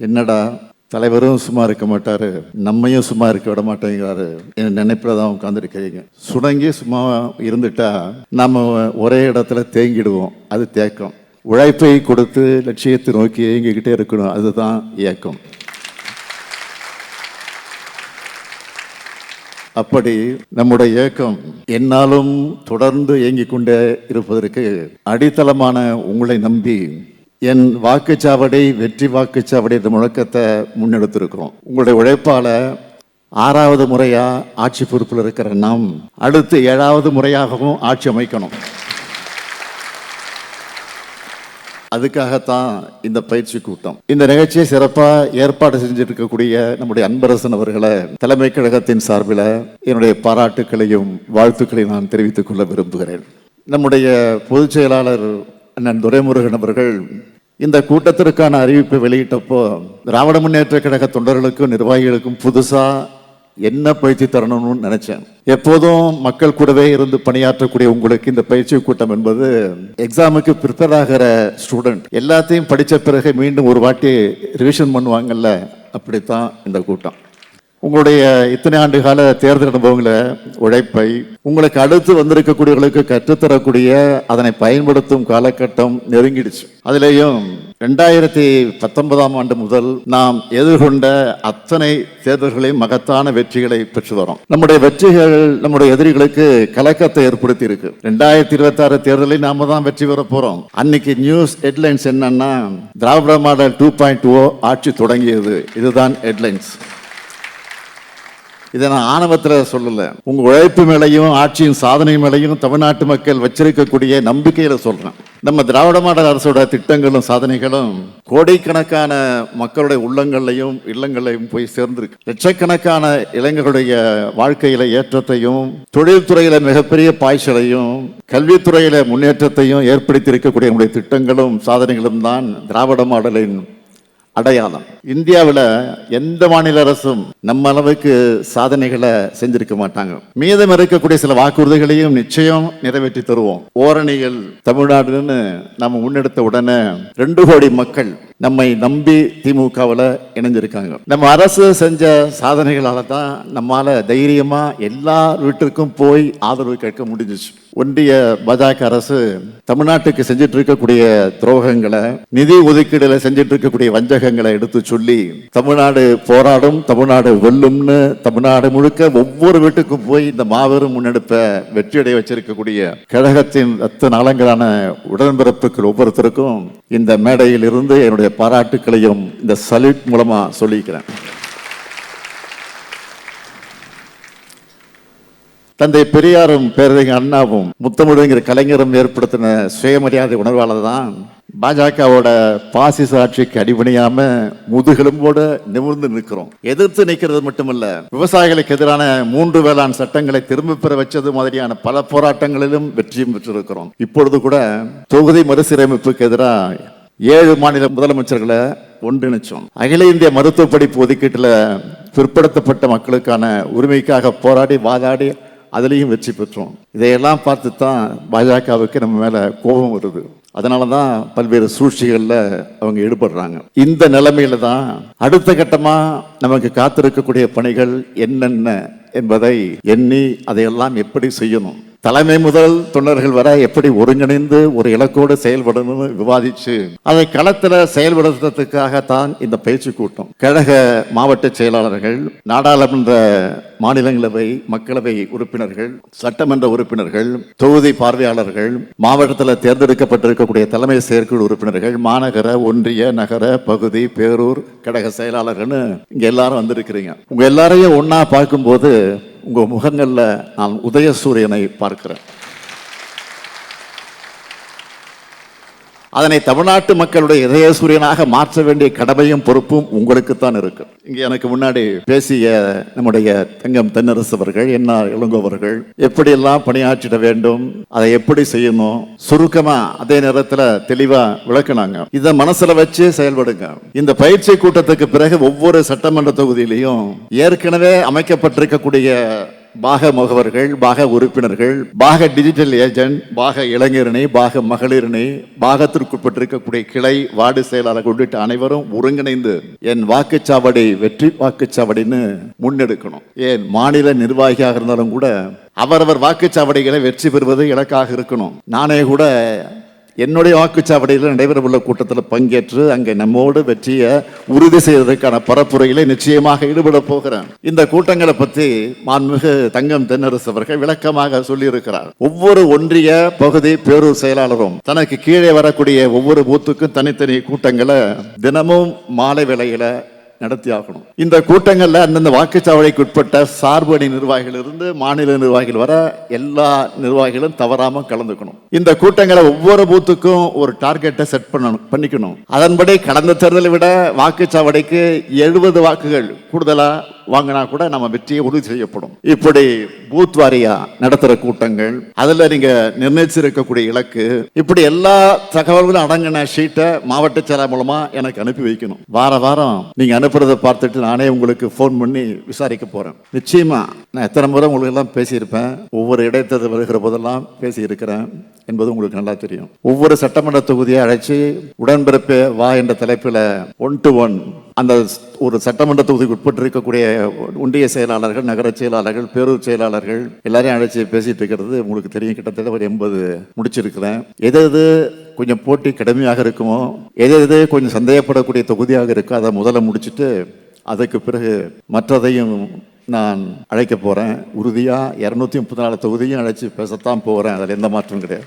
என்னடா தலைவரும் சும்மா இருக்க மாட்டாரு நம்மையும் சும்மா இருக்க விட மாட்டேங்கிறாரு என் நினைப்பில் தான் உட்காந்துருக்கிறீங்க சுணங்கி சும்மா இருந்துட்டா நம்ம ஒரே இடத்துல தேங்கிடுவோம் அது தேக்கம். உழைப்பை கொடுத்து லட்சியத்தை நோக்கி இயங்கிக்கிட்டே இருக்கணும் அதுதான் இயக்கம். அப்படி நம்முடைய இயக்கம் என்னாலும் தொடர்ந்து இயங்கிக் கொண்டே இருப்பதற்கு அடித்தளமான உங்களை நம்பி என் வாக்குச்சாவடி வெற்றி வாக்குச்சாவடி என்ற முழக்கத்தை முன்னெடுத்திருக்கிறோம். உங்களுடைய உழைப்பால் ஆறாவது முறையாக ஆட்சி பொறுப்பில் இருக்கிற நாம் அடுத்து ஏழாவது முறையாகவும் ஆட்சி அமைக்கணும். அதுக்காகத்தான் இந்த பயிற்சி கூட்டம். இந்த நிகழ்ச்சியை சிறப்பாக ஏற்பாடு செஞ்சுட்டு இருக்கக்கூடிய நம்முடைய அன்பரசன் அவர்களை தலைமை கழகத்தின் சார்பில் என்னுடைய பாராட்டுக்களையும் வாழ்த்துக்களையும் நான் தெரிவித்துக் கொள்ள விரும்புகிறேன். நம்முடைய பொதுச் செயலாளர் அண்ணன் துரைமுருகன் அவர்கள் இந்த கூட்டத்திற்கான அறிவிப்பை வெளியிட்டப்போ திராவிட முன்னேற்ற கழக தொண்டர்களுக்கும் நிர்வாகிகளுக்கும் புதுசாக என்ன பயிற்சி தரணும்னு நினைச்சேன். எப்போதும் மக்கள் கூடவே இருந்து பணியாற்றக்கூடிய உங்களுக்கு இந்த பயிற்சி கூட்டம் என்பது எக்ஸாமுக்கு ப்ரிப்பேர் ஆகிற ஸ்டூடெண்ட் எல்லாத்தையும் படித்த பிறகு மீண்டும் ஒரு வாட்டி ரிவிஷன் பண்ணுவாங்கல்ல அப்படித்தான் இந்த கூட்டம். உங்களுடைய இத்தனை ஆண்டு கால தேர்தல் அனுபவங்களை உழைப்பை உங்களுக்கு அடுத்து வந்திருக்கக்கூடியவர்களுக்கு கற்றுத்தரக்கூடிய அதனை பயன்படுத்தும் காலகட்டம் நெருங்கிடுச்சு. அதுலேயும் ரெண்டாயிரத்தி பத்தொன்பதாம் ஆண்டு முதல் நாம் எதிர்கொண்ட அத்தனை தேர்தல்களையும் மகத்தான வெற்றிகளை பெற்று வரோம் நம்முடைய வெற்றிகள் நம்முடைய எதிரிகளுக்கு கலக்கத்தை ஏற்படுத்தி இருக்கு ரெண்டாயிரத்தி இருபத்தி ஆறு தேர்தலில் நாம தான் வெற்றி பெற போறோம். அன்னைக்கு நியூஸ் ஹெட்லைன்ஸ் என்னன்னா Dravida model two point O ஆட்சி தொடங்கியது. இதுதான் ஹெட்லைன்ஸ். இதை நான் ஆணவத்தில் சொல்லலை. உங்கள் உழைப்பு மேலையும் ஆட்சியின் சாதனை மேலையும் தமிழ்நாட்டு மக்கள் வச்சிருக்கக்கூடிய நம்பிக்கையில் சொல்கிறேன் நம்ம திராவிட மாடல் அரசோட திட்டங்களும் சாதனைகளும் கோடிக்கணக்கான மக்களுடைய உள்ளங்கள்லையும் இல்லங்களையும் போய் சேர்ந்திருக்கு. லட்சக்கணக்கான இளைஞர்களுடைய வாழ்க்கையில ஏற்றத்தையும் தொழில்துறையில மிகப்பெரிய பாய்ச்சலையும் கல்வித்துறையில முன்னேற்றத்தையும் ஏற்படுத்தி இருக்கக்கூடிய நம்முடைய திட்டங்களும் சாதனைகளும் தான் திராவிட மாடலின் அடையாளம். இந்தியாவில் எந்த மாநில அரசும் நம்ம அளவுக்கு சாதனைகளை செஞ்சிருக்க மாட்டாங்க. மீதம் இருக்கக்கூடிய சில வாக்குறுதிகளையும் நிச்சயம் நிறைவேற்றி தருவோம். ஓரணிகள் தமிழ்நாடுன்னு நம்ம முன்னெடுத்த உடனே ரெண்டு கோடி மக்கள் நம்மை நம்பி திமுகவில் இணைஞ்சிருக்காங்க. நம்ம அரசு செஞ்ச சாதனைகளால் தான் நம்மால் தைரியமாக எல்லா வீட்டிற்கும் போய் ஆதரவு கேட்க முடிஞ்சிச்சு. ஒன்றிய பாஜக அரசு தமிழ்நாட்டுக்கு செஞ்சிட்டு இருக்கக்கூடிய துரோகங்களை நிதி ஒதுக்கீடுல செஞ்சிட்டு இருக்கக்கூடிய வஞ்சகங்களை எடுத்து சொல்லி தமிழ்நாடு போராடும் தமிழ்நாடு வெல்லும்னு தமிழ்நாடு முழுக்க ஒவ்வொரு வீட்டுக்கும் போய் இந்த மாபெரும் முன்னெடுப்பை வெற்றியடைய வச்சிருக்கக்கூடிய கழகத்தின் ரத்த நாளங்களான உடன்பிறப்புகள் ஒவ்வொருத்தருக்கும் இந்த மேடையில் இருந்து என்னுடைய பாராட்டுக்களையும் இந்த சல்யூட் மூலமா சொல்லிக்கிறேன். தந்தை பெரியாரும் பேரறிஞர் அண்ணாவும் முத்தமிழுங்கிற கலைஞரும் ஏற்படுத்தின சுயமரியாதை உணர்வால் தான். பாஜகவோட பாசிச ஆட்சிக்கு அடிபணியாம முதுகெலும்போட நிமிர்ந்து நிற்கிறோம். எதிர்த்து நிற்கிறது மட்டுமல்ல விவசாயிகளுக்கு எதிரான மூன்று வேளாண் சட்டங்களை திரும்ப பெற வச்சது மாதிரியான பல போராட்டங்களிலும் வெற்றியும் பெற்றிருக்கிறோம். இப்பொழுது கூட தொகுதி மறுசீரமைப்புக்கு எதிராக ஏழு மாநில முதலமைச்சர்களை ஒன்றிணைச்சோம். அகில இந்திய மருத்துவ படிப்பு ஒதுக்கீட்டில் பிற்படுத்தப்பட்ட மக்களுக்கான உரிமைக்காக போராடி வாதாடி அதுலேயும் வெற்றி பெற்றோம். இதையெல்லாம் பார்த்து தான் பாஜகவுக்கு நம்ம மேலே கோபம் வருது. அதனால தான் பல்வேறு சூழ்ச்சிகளில் அவங்க ஈடுபடுறாங்க. இந்த நிலைமையில தான் அடுத்த கட்டமாக நமக்கு காத்திருக்கக்கூடிய பணிகள் என்னென்ன என்பதை எண்ணி அதையெல்லாம் எப்படி செய்யணும்? தலைமை முதல் தொண்டர்கள் வரை எப்படி ஒருங்கிணைந்து ஒரு இலக்கோடு செயல்படணும்னு விவாதிச்சு அதை களத்தில் செயல்படுத்துறதுக்காக தான் இந்த பயிற்சி கூட்டம். கழக மாவட்ட செயலாளர்கள் நாடாளுமன்ற மாநிலங்களவை மக்களவை உறுப்பினர்கள் சட்டமன்ற உறுப்பினர்கள் தொகுதி பார்வையாளர்கள் மாவட்டத்தில் தேர்ந்தெடுக்கப்பட்டிருக்கக்கூடிய தலைமை செயற்குழு உறுப்பினர்கள் மாநகர ஒன்றிய நகர பகுதி பேரூர் கழக செயலாளர்கள்னு இங்கே எல்லாரும் வந்திருக்கிறீங்க. உங்க எல்லாரையும் ஒன்றா பார்க்கும்போது உங்கள் முகங்களில் நான் உதய சூரியனை பார்க்கிறேன். அதனை தமிழ்நாட்டு மக்களுடைய இதய சூரியனாக மாற்ற வேண்டிய கடமையும் பொறுப்பும் உங்களுக்குத்தான் இருக்கு. இங்கே எனக்கு முன்னாடி பேசிய நம்முடைய தங்கம் தென்னரசு அவர்கள் என்ன இளங்கோவர்கள் எப்படியெல்லாம் பணியாற்றிட வேண்டும் அதை எப்படி செய்யணும் சுருக்கமா அதே நேரத்தில் தெளிவா விளக்குனாங்க. இதை மனசுல வச்சு செயல்படுங்க. இந்த பயிற்சி கூட்டத்துக்கு பிறகு ஒவ்வொரு சட்டமன்ற தொகுதியிலையும் ஏற்கனவே அமைக்கப்பட்டிருக்கக்கூடிய பாக முகவர்கள் பாக உறுப்பினர்கள் பாக டிஜிட்டல் ஏஜென்ட் பாக இளைஞரணி பாக மகளிரணி பாகத்திற்குட்பட்டிருக்கக்கூடிய கிளை வார்டு செயலாளர் உள்ளிட்ட அனைவரும் ஒருங்கிணைந்து என் வாக்குச்சாவடி வெற்றி வாக்குச்சாவடின்னு முன்னெடுக்கணும். ஏன் மாநில நிர்வாகியாக இருந்தாலும் கூட அவரவர் வாக்குச்சாவடிகளை வெற்றி பெறுவது இலக்காக இருக்கணும். நானே கூட என்னுடைய வாக்குச்சாவடியில் நடைபெறவுள்ள கூட்டத்தில் பங்கேற்று அங்கே நம்மோடு வெற்றியை உறுதி செய்வதற்கான பரப்புரையிலே நிச்சயமாக ஈடுபட போகிறேன். இந்த கூட்டங்களை பற்றி மாண்புமிகு தங்கம் தென்னரசு அவர்கள் விளக்கமாக சொல்லியிருக்கிறார். ஒவ்வொரு ஒன்றிய பகுதி பேரூர் செயலாளரும் தனக்கு கீழே வரக்கூடிய ஒவ்வொரு பூத்துக்கும் தனித்தனி கூட்டங்களை தினமும் மாலை வேளையில் நடத்தி ஆகணும் இந்த கூட்டங்களில் அந்தந்த வாக்குச்சாவடிக்கு உட்பட்ட சார்பு அணி நிர்வாகிகளிருந்து மாநில நிர்வாகிகள் வர எல்லா நிர்வாகிகளும் தவறாமல் கலந்துக்கணும். இந்த கூட்டங்களை ஒவ்வொரு பூத்துக்கும் ஒரு டார்கெட்டை செட் பண்ணணும் பண்ணிக்கணும். அதன்படி கடந்த தேர்தலை விட வாக்குச்சாவடிக்கு எழுபது வாக்குகள் கூடுதலாக வாங்கினா கூட நம்ம வெற்றியை உறுதி செய்யப்படும். இப்படி பூத் வாரியா நடத்துற கூட்டங்கள் அதுல நீங்க நிர்ணயிச்சிருக்கக்கூடிய இலக்கு இப்படி எல்லா தகவல்களும் அடங்கின ஷீட்டை மாவட்ட செயலர் மூலமா எனக்கு அனுப்பி வைக்கணும். வார வாரம் நீங்க அனுப்புறதை பார்த்துட்டு நானே உங்களுக்கு ஃபோன் பண்ணி விசாரிக்க போறேன். நிச்சயமா நான் எத்தனை முறை உங்களுக்கு எல்லாம் பேசியிருப்பேன். ஒவ்வொரு இடைத்தேர்தல் வருகிற போதெல்லாம் பேசியிருக்கிறேன் என்பது உங்களுக்கு நல்லா தெரியும். ஒவ்வொரு சட்டமன்ற தொகுதியை அழைச்சி உடன்பிறப்பே வா என்ற தலைப்பில் ஒன் டு ஒன் அந்த ஒரு சட்டமன்ற தொகுதிக்கு உட்பட்டு இருக்கக்கூடிய ஒன்றிய செயலாளர்கள் நகர செயலாளர்கள் பேரூர் செயலாளர்கள் எல்லாரையும் அழைச்சி பேசிட்டு இருக்கிறது உங்களுக்கு தெரியும். கிட்டத்தட்ட ஒரு எண்பது முடிச்சிருக்கிறேன். எது எது கொஞ்சம் போட்டி கடுமையாக இருக்குமோ எது எது கொஞ்சம் சந்தேகப்படக்கூடிய தொகுதியாக இருக்கோ அதை முதல்ல முடிச்சுட்டு அதுக்கு பிறகு மற்றதையும் நான் அழைக்க போகிறேன் உறுதியாக இரநூத்தி முப்பத்தி நாலு தொகுதியும் அழைச்சி பேசத்தான் போகிறேன் அதில் எந்த மாற்றம் கிடையாது.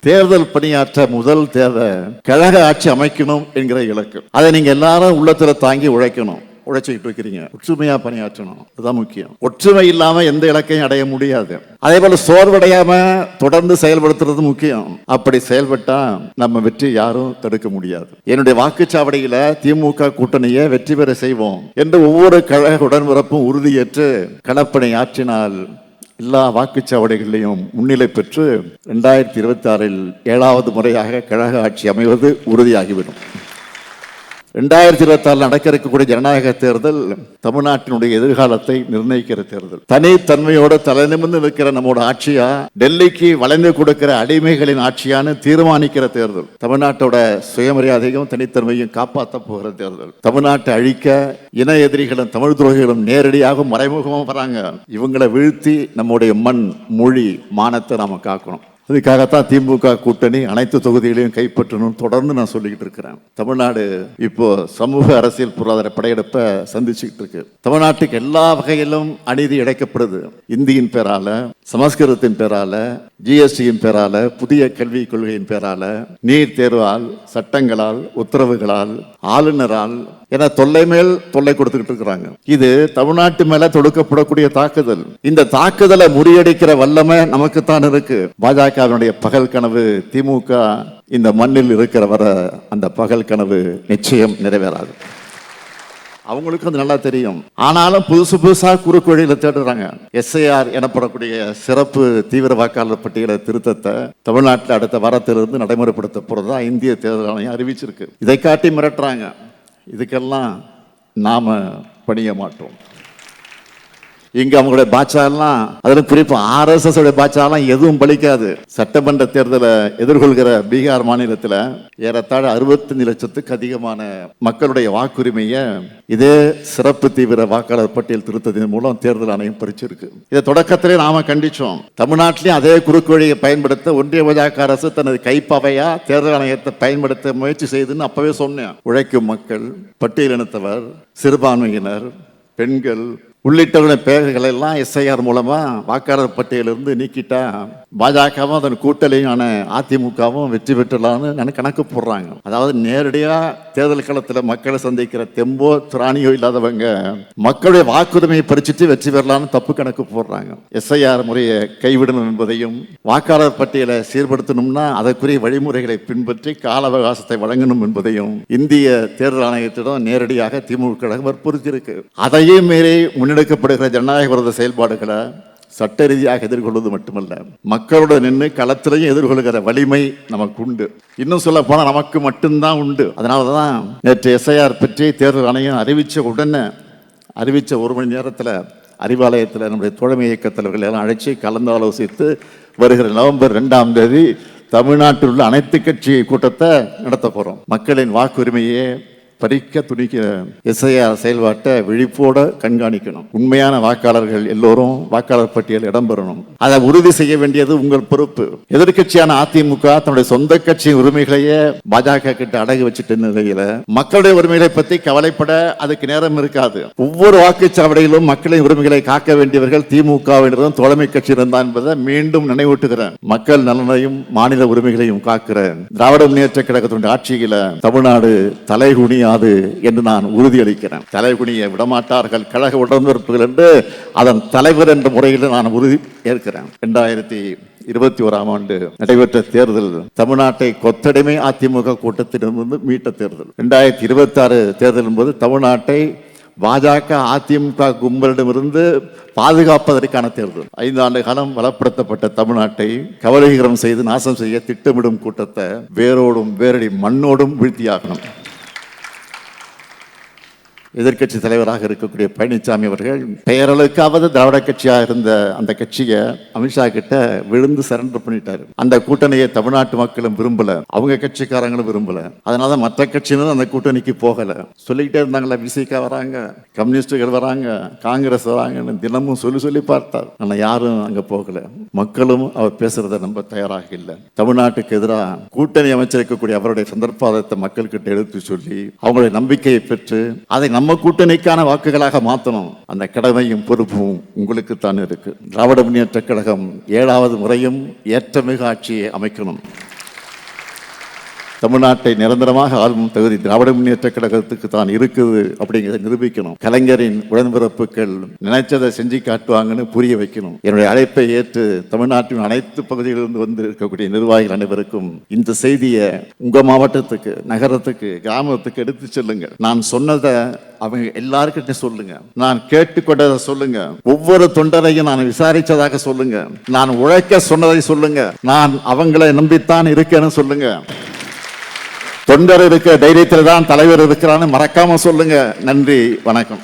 தேர்தல் பணியாற்ற முதல் தேவை கழக ஆட்சி அமைக்கணும் என்கிற இலக்கு. அதை நீங்க எல்லாரும் உள்ளத்துல தாங்கி உழைக்கணும். உழைச்சிக்கிட்டு இருக்கிறீங்க. ஒற்றுமையா பணியாற்றணும். அதுதான் முக்கியம். ஒற்றுமை இல்லாம எந்த இலக்கையும் அடைய முடியாது. அதே போல சோர்வடையாம தொடர்ந்து செயல்படுத்துறது முக்கியம். அப்படி செயல்பட்டா நம்ம வெற்றி யாரும் தடுக்க முடியாது. என்னுடைய வாக்குச்சாவடியில திமுக கூட்டணியை வெற்றி பெற செய்வோம் என்று ஒவ்வொரு கழக உடன்பிறப்பும் உறுதியேற்று களப்பணி ஆற்றினால் எல்லா வாக்குச்சாவடிகளிலையும் முன்னிலை பெற்று ரெண்டாயிரத்தி இருபத்தி ஆறில் ஏழாவது முறையாக கழக ஆட்சி அமைவது உறுதியாகிவிடும். ரெண்டாயிரத்தி இருபத்தாறு நடக்க இருக்கக்கூடிய ஜனநாயக தேர்தல் தமிழ்நாட்டினுடைய எதிர்காலத்தை நிர்ணயிக்கிற தேர்தல். தனித்தன்மையோட தலை நிமிர்ந்து நிற்கிற நம்மோட ஆட்சியா டெல்லிக்கு வளைந்து கொடுக்கிற அடிமைகளின் ஆட்சியான்னு தீர்மானிக்கிற தேர்தல். தமிழ்நாட்டோட சுயமரியாதையும் தனித்தன்மையும் காப்பாற்ற போகிற தேர்தல். தமிழ்நாட்டை அழிக்க இன எதிரிகளும் தமிழ் துரோகிகளும் நேரடியாக மறைமுகமாக வராங்க. இவங்களை வீழ்த்தி நம்முடைய மண் மொழி மானத்தை நாம காக்கணும். அதுக்காகத்தான் திமுக கூட்டணி அனைத்து தொகுதிகளையும் கைப்பற்றணும் தொடர்ந்து நான் சொல்லிக்கிட்டு இருக்கிறேன். தமிழ்நாடு இப்போ சமூக அரசியல் பொருளாதார படையெடுப்பை சந்திச்சுக்கிட்டு இருக்கு. தமிழ்நாட்டுக்கு எல்லா வகையிலும் அநீதி இழைக்கப்படுது. இந்தியின் பேரால சமஸ்கிருதத்தின் பேரால ஜிஎஸ்டியின் பேரால புதிய கல்விக் கொள்கையின் பேரால நீட் தேர்வால் சட்டங்களால் உத்தரவுகளால் ஆளுநரால் என தொல்லை மேல் தொல்லை கொடுத்துக்கிட்டு இருக்கிறாங்க. இது தமிழ்நாட்டு மேல தொடுக்கப்படக்கூடிய தாக்குதல். இந்த தாக்குதலை முறியடிக்கிற வல்லமை நமக்குத்தான் இருக்கு. பாஜகவினுடைய பகல் கனவு திமுக இந்த மண்ணில் இருக்கிற வர அந்த பகல் கனவு நிச்சயம் நிறைவேறாது. அவங்களுக்கும் அது நல்லா தெரியும். ஆனாலும் புதுசு புதுசாக குறுக்கு வழியில் தேடுறாங்க எஸ்ஐஆர் எனப்படக்கூடிய சிறப்பு தீவிர வாக்காளர் பட்டியல திருத்தத்தை தமிழ்நாட்டில் அடுத்த வாரத்திலிருந்து நடைமுறைப்படுத்த போகிறதா இந்திய தேர்தல் ஆணையம் அறிவிச்சிருக்கு. இதை காட்டி மிரட்டுறாங்க. இதுக்கெல்லாம் நாம் பணிய மாட்டோம். இங்க அவங்களுடைய பாட்சாலாம் அதிலும் குறிப்பா ஆர்எஸ்எஸ் உடைய பாட்சாலாம் எதுவும் பலிக்காது. சட்டமன்ற தேர்தலை எதிர்கொள்கிற பீகார் மாநிலத்தில் ஏறத்தாழ அறுபத்தஞ்சு லட்சத்துக்கு அதிகமான மக்களுடைய வாக்குரிமையை இதே சிறப்பு தீவிர வாக்காளர் பட்டியல் திருத்தத்தின் மூலம் தேர்தல் ஆணையம் பறிச்சிருக்கு. இதை தொடக்கத்திலே நாம கண்டிச்சோம். தமிழ்நாட்டிலையும் அதே குறுக்கு வழியை பயன்படுத்த ஒன்றிய பாஜக அரசு தனது கைப்பவையா தேர்தல் ஆணையத்தை பயன்படுத்த முயற்சி செய்துன்னு அப்பவே சொன்னேன். உழைக்கும் மக்கள் பட்டியலினத்தவர் சிறுபான்மையினர் பெண்கள் உள்ளிட்டவருடைய பெயர்களை எல்லாம் எஸ்ஐஆர் மூலமா வாக்காளர் பட்டியலிருந்து நீக்கிட்டா பாஜகவும் அதன் கூட்டணியான அதிமுகவும் வெற்றி பெற்றலாம்னு எனக்கு கணக்கு போடுறாங்க. அதாவது நேரடியா தேர்தல் களத்துல மக்களை சந்திக்கிற தெம்போ திராணியோ இல்லாதவங்க மக்களுடைய வாக்குரிமையை பறிச்சுட்டு வெற்றி பெறலாம்னு தப்பு கணக்கு போடுறாங்க. எஸ்ஐஆர் முறையை கைவிடணும் என்பதையும் வாக்காளர் பட்டியலை சீர்படுத்தணும்னா அதற்குரிய வழிமுறைகளை பின்பற்றி கால அவகாசத்தை வழங்கணும் என்பதையும் இந்திய தேர்தல் ஆணையத்திடம் நேரடியாக திமுக கழகம் வற்புறுத்தி இருக்கு அதையும் மீறி முன்னெடுக்கப்படுகிற ஜனநாயக விரோத செயல்பாடுகளை சட்ட ரீதியாக எதிர்கொள்வது மட்டுமல்ல மக்களோட நின்று களத்திலையும் எதிர்கொள்கிற வலிமை நமக்கு உண்டு இன்னும் சொல்ல போனால் நமக்கு மட்டும்தான் உண்டு. அதனால தான் நேற்று எஸ்ஐஆர் பற்றி தேர்தல் ஆணையம் அறிவித்த உடனே அறிவித்த ஒரு மணி நேரத்தில் அறிவாலயத்தில் நம்முடைய தோழமை இயக்கத் தலைவர்கள் எல்லாம் அழைச்சி கலந்து ஆலோசித்து வருகிற நவம்பர் ரெண்டாம் தேதி தமிழ்நாட்டில் உள்ள அனைத்து கட்சி கூட்டத்தை நடத்த போகிறோம் மக்களின் வாக்குரிமையே பறிக்க துணிக்கிற எஸ்ஐஆர் செயல்பாட்டை விழிப்போட கண்காணிக்கணும். உண்மையான வாக்காளர்கள் எல்லோரும் வாக்காளர் பட்டியல் இடம்பெறணும் அதை உறுதி செய்ய வேண்டியது உங்கள் பொறுப்பு. எதிர்க்கட்சியான அதிமுக தன்னுடைய சொந்த கட்சி உரிமைகளையே பாஜக கிட்ட அடகு வச்சுட்டு நிலையில மக்களுடைய உரிமைகளை பத்தி கவலைப்பட அதுக்கு நேரம் இருக்காது. ஒவ்வொரு வாக்குச்சாவடியிலும் மக்களின் உரிமைகளை காக்க வேண்டியவர்கள் திமுகவினரும் தோழமை கட்சியினர் தான் என்பதை மீண்டும் நினைவூட்டுகிறேன். மக்கள் நலனையும் மாநில உரிமைகளையும் காக்கிற திராவிட முன்னேற்ற கழகத்தினுடைய ஆட்சியில தமிழ்நாடு தலைகுனியாது என்று நான் உறுதியளிக்கிறேன். தலைகுனிய விடமாட்டார்கள் கழக உடன்பிறப்புகள் என்று அதன் தலைவர் என்ற முறையில் நான் உறுதி ஏற்கிறேன். இரண்டாயிரத்தி இருபத்தி ஓராம் ஆண்டு நடைபெற்ற தேர்தல் தமிழ்நாட்டை கொத்தடிமை அதிமுக கூட்டத்திலிருந்து மீட்ட தேர்தல். இரண்டாயிரத்தி இருபத்தி ஆறு தேர்தலின் போது தமிழ்நாட்டை பாஜக அதிமுக கும்பலிடமிருந்து பாதுகாப்பதற்கான தேர்தல். ஐந்து ஆண்டு காலம் வளப்படுத்தப்பட்ட தமிழ்நாட்டை கவலைகரம் செய்து நாசம் செய்ய திட்டமிடும் கூட்டத்தை வேரோடும் வேரடி மண்ணோடும் வீழ்த்தியாகணும். எதிர்க்கட்சி தலைவராக இருக்கக்கூடிய பழனிசாமி அவர்கள் பெயரளவுக்காவது திராவிட கட்சியாக இருந்த அந்த கட்சியை அமித்ஷா கிட்ட விழுந்து சரண்டர் பண்ணிட்டாரு. அந்த கூட்டணியை தமிழ்நாட்டு மக்களும் விரும்பல அவங்க கட்சிக்காரங்களும் விரும்பல. அதனால மற்ற கட்சியினரும் அந்த கூட்டணிக்கு போகல. சொல்லிக்கிட்டே இருந்தாங்களா விசிகா வராங்க கம்யூனிஸ்டுகள் வராங்க காங்கிரஸ் வராங்கன்னு தினமும் சொல்லி சொல்லி பார்த்தார். ஆனா யாரும் அங்க போகல. மக்களும் அவர் பேசுறத நம்ப தயாராக இல்லை. தமிழ்நாட்டுக்கு எதிராக கூட்டணி அமைச்சிருக்கக்கூடிய அவருடைய சந்தர்ப்பாதத்தை மக்கள்கிட்ட எடுத்து சொல்லி அவங்களுடைய நம்பிக்கையை பெற்று அதை நம்ம நம்ம கூட்டணிக்கான வாக்குகளாக மாற்றணும் அந்த கடமையும் பொறுப்பும் உங்களுக்கு தான் இருக்கு. திராவிட முன்னேற்ற கழகம் ஏழாவது முறையும் ஏற்றமிகு ஆட்சியை அமைக்கணும். தமிழ்நாட்டை நிரந்தரமாக ஆளும் தகுதி திராவிட முன்னேற்ற கழகத்துக்கு தான் இருக்குது அப்படிங்கிறத நிரூபிக்கணும். கலைஞரின் உடன்பிறப்புகள் நினைச்சதை செஞ்சு காட்டுவாங்கன்னு புரிய வைக்கணும். என்னுடைய அழைப்பை ஏற்று தமிழ்நாட்டின் அனைத்து பகுதிகளிலிருந்து வந்து இருக்கக்கூடிய நிர்வாகிகள் அனைவருக்கும் இந்த செய்தியை உங்க மாவட்டத்துக்கு நகரத்துக்கு கிராமத்துக்கு எடுத்து செல்லுங்கள். நான் சொன்னதை அவங்க எல்லாருக்கிட்ட சொல்லுங்க. நான் கேட்டுக்கொண்டதை சொல்லுங்க. ஒவ்வொரு தொண்டரையும் நான் விசாரிச்சதாக சொல்லுங்க. நான் உழைக்க சொன்னதை சொல்லுங்க. நான் அவங்களை நம்பித்தான் இருக்கேன்னு சொல்லுங்க. தொண்டர் இருக்க தைரியத்தில் தான் தலைவர் இருக்கிறான்னு மறக்காம சொல்லுங்க. நன்றி வணக்கம்.